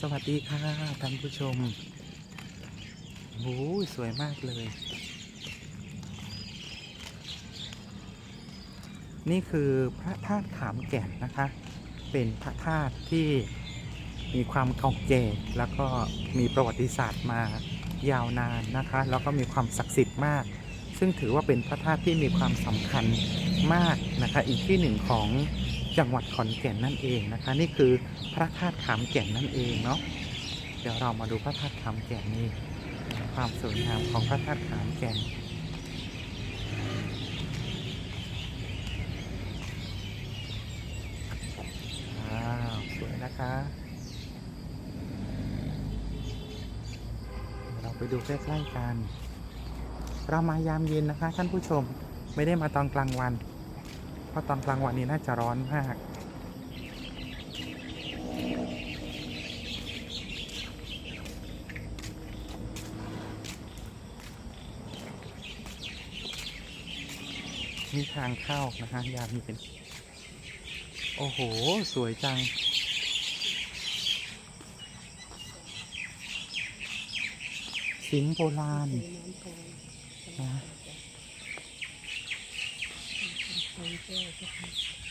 สวัสดีค่ะท่านผู้ชมโอ้ยสวยมากเลย นี่คือพระธาตุขามแก่นนะคะ เป็นพระธาตุที่มีความเก่าแก่แล้วก็มีประวัติศาสตร์มายาวนานนะคะ แล้วก็มีความศักดิ์สิทธิ์มาก ซึ่งถือว่าเป็นพระธาตุที่มีความสำคัญมากนะคะ อีกที่หนึ่งของจังหวัดขอนแก่นนั่นเองนะคะ นี่คือพระธาตุขามแก่นนั่นเองเนาะเดี๋ยวเรามาดูพระธาตุขามแก่นนี่ความสวยงามของพระธาตุขามแก่นว้าวสวยนะคะเราไปดูใกล้ๆกัน เรามายามเย็นนะคะ ท่านผู้ชมไม่ได้มาตอนกลางวัน เพราะตอนกลางวันนี้น่าจะร้อนมาก มีทางเข้านะคะยามเย็นโอ้โห สวยจังสิงโบราณ นะ